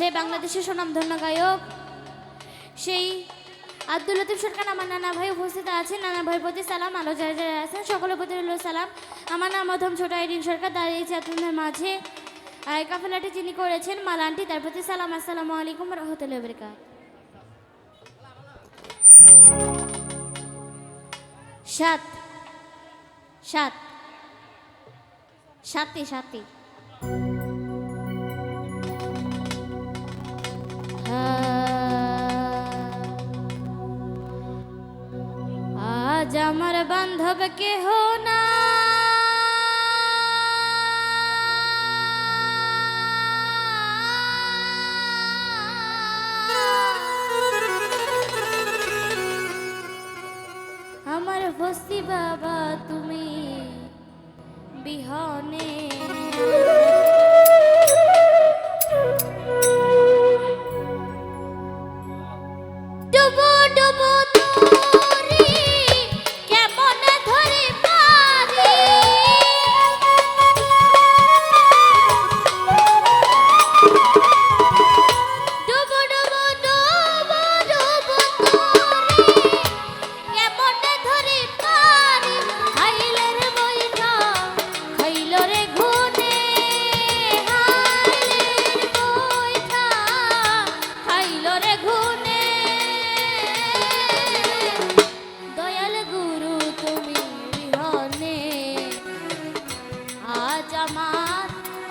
সে বাংলাদেশের সুনামধন্য গায়ক। সেই আব্দুল লতিফ সরকার, আমার নানা ভাই উপস্থিত আছেন। নানা ভাইয়ের প্রতি সালাম, আলো যারা যারা আছেন। সকলের প্রতি রইল সালাম। আমার নাম মধম ছোট আইডিন সরকার দাঁড়িয়েছে আপনাদের মাঝে। কাফেলাটি যিনি করেছেন মালানটি তার প্রতি সালাম। আসসালামু আলাইকুম রহমতুল্লাহ বরকাত সাত সাত সাতটি সাতটি বান্ধব কেহ না। আমার বস্তি বাবা তুমি বিহনে।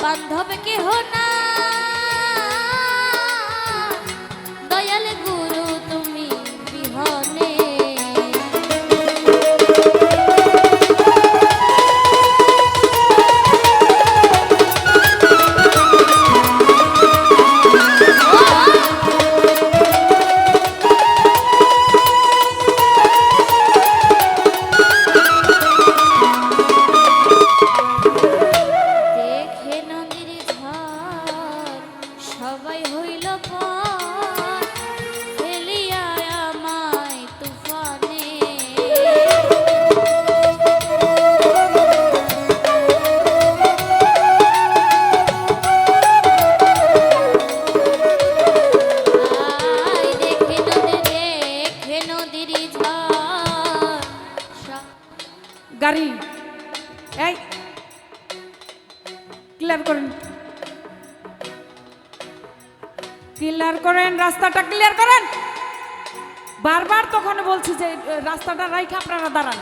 বান্ধব কেহ না সবাই হইল পর। ফেলিয়া আমায় তুফানে। আই দেখে নদীর দেখে নদীর ঝড়। গাড়ি, এই ক্লিয়ার করেন। ক্লিয়ার করেন রাস্তাটা ক্লিয়ার করেন। বারবার তখন বলছি যে রাস্তাটা রাইখে আপনারা দাঁড়ান।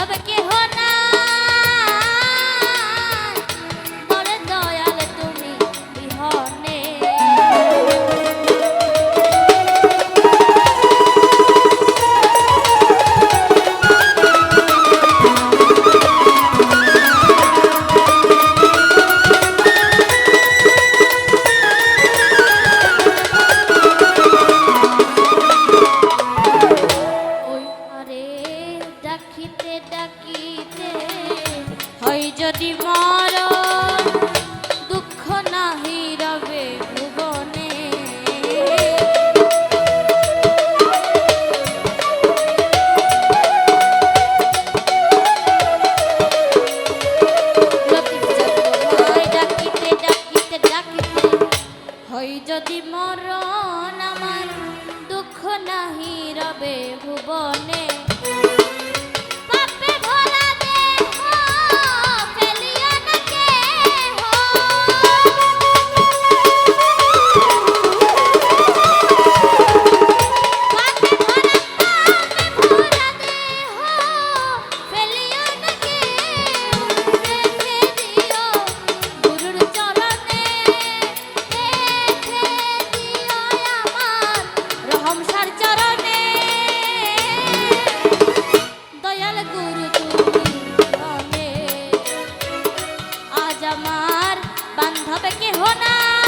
বান্ধব কেহ না ভুবনে কি না।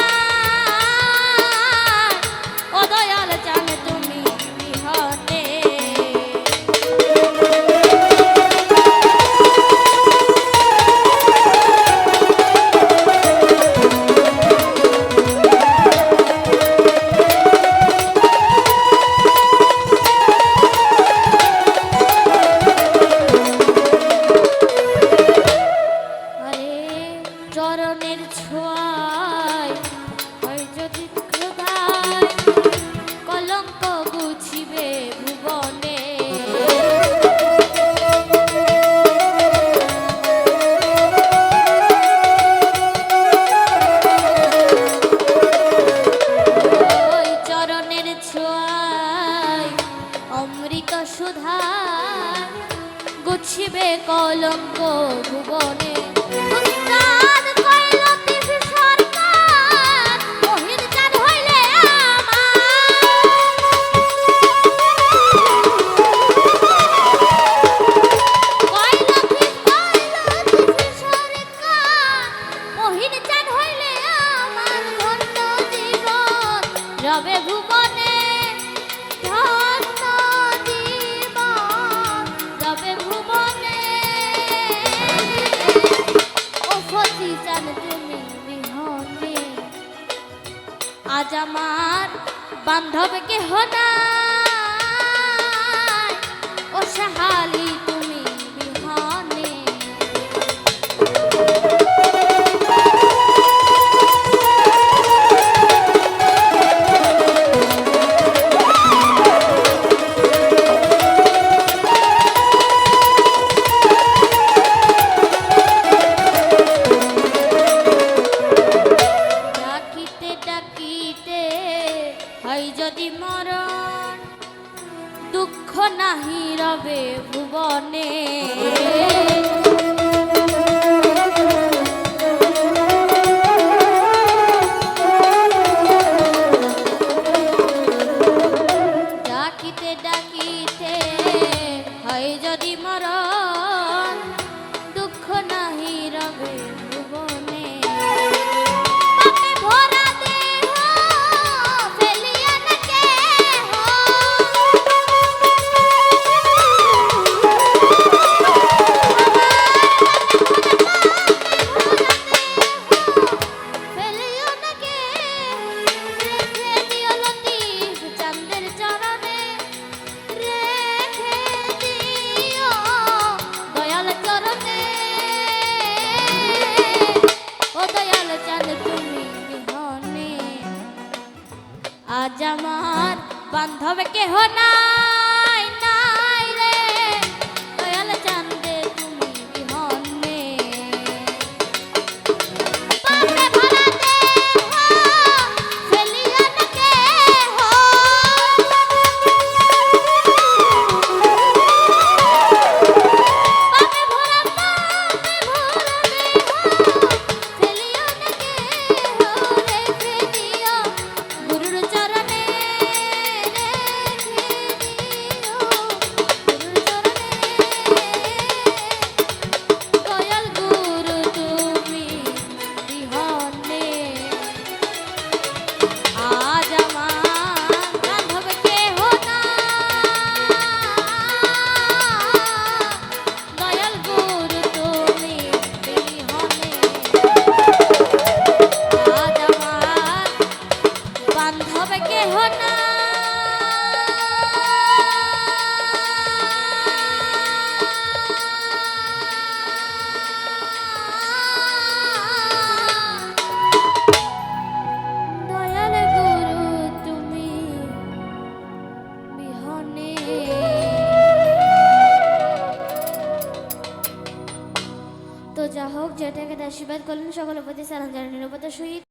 রবে ভুবনে ধন্য দিবান রবে ভুবনে ও সচি চান তুমি বিহনে আজ আমার বান্ধব কেহ না আজ আমার বান্ধব কেহ না